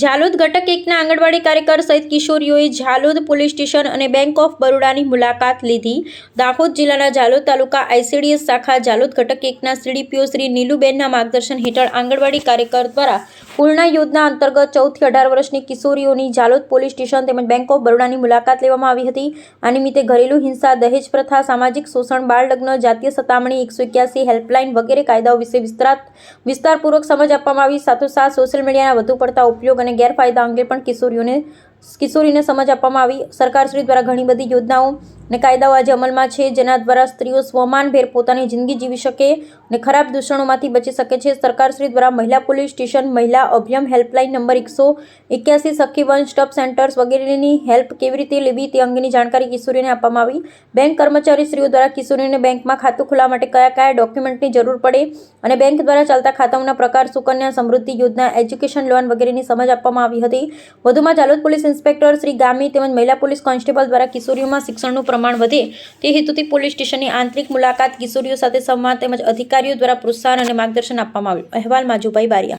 ઝાલોદ ઘટક એકના આંગણવાડી કાર્યકર સહિત કિશોરીઓએ ઝાલોદ પોલીસ સ્ટેશન અને બેંક ઓફ બરોડાની મુલાકાત લીધી. દાહોદ જિલ્લાના ઝાલોદ તાલુકા આઈસીડીએસ શાખા ઝાલોદ ઘટક એકના સીડીપીઓ શ્રી નીલુબેનના માર્ગદર્શન હેઠળ આંગણવાડી કાર્યકર દ્વારા પૂર્ણા યોજના અંતર્ગત ચૌદથી અઢાર વર્ષની કિશોરીઓની ઝાલોદ પોલીસ સ્ટેશન તેમજ બેંક ઓફ બરોડાની મુલાકાત લેવામાં આવી હતી. આ નિમિત્તે ઘરેલુ હિંસા, દહેજ પ્રથા, સામાજિક શોષણ બાળ લગ્ન જાતીય સતામણી, એકસો એક્યાસી હેલ્પલાઇન વગેરે કાયદાઓ વિશે વિસ્તરાત વિસ્તારપૂર્વક સમજ આપવામાં આવી. સાથોસાથ સોશિયલ મીડિયાના વધુ પડતા ઉપયોગ અને ગેરફાયદા અંગે પણ કિશોરીઓને કિશોરીને સમજ આપવામાં આવી. સરકારશ્રી દ્વારા ઘણી બધી યોજનાઓ અને કાયદાઓ આજે અમલમાં છે, જેના દ્વારા સ્ત્રીઓ સ્વમાનભેર પોતાની જિંદગી જીવી શકે અને ખરાબ દૂષણોમાંથી બચી શકે છે. સરકારશ્રી દ્વારા મહિલા પોલીસ સ્ટેશન, મહિલા અભિયમ હેલ્પલાઇન નંબર એકસો એક્યાસી સખી વન સ્ટોપ સેન્ટર્સ વગેરેની હેલ્પ કેવી રીતે લેવી તે અંગેની જાણકારી કિશોરીને આપવામાં આવી. બેંક કર્મચારીશ્રીઓ દ્વારા કિશોરીઓને બેંકમાં ખાતું ખોલાવવા માટે કયા કયા ડોક્યુમેન્ટની જરૂર પડે અને બેંક દ્વારા ચાલતા ખાતાઓના પ્રકાર, સુકન્યા સમૃદ્ધિ યોજના, એજ્યુકેશન લોન વગેરેની સમજ આપવામાં આવી હતી. વધુમાં જાલોદ પોલીસ ઇન્સ્પેક્ટર શ્રી ગામી તેમજ મહિલા પોલીસ કોન્સ્ટેબલ દ્વારા કિશોરીઓમાં શિક્ષણનું પ્રમાણ વધે તે હેતુથી પોલીસ સ્ટેશનની આંતરિક મુલાકાત કિશોરીઓ સાથે સંવાદ તેમજ અધિકારીઓ દ્વારા પ્રોત્સાહન અને માર્ગદર્શન આપવામાં આવ્યું. અહેવાલ માજુભાઈ બારિયા.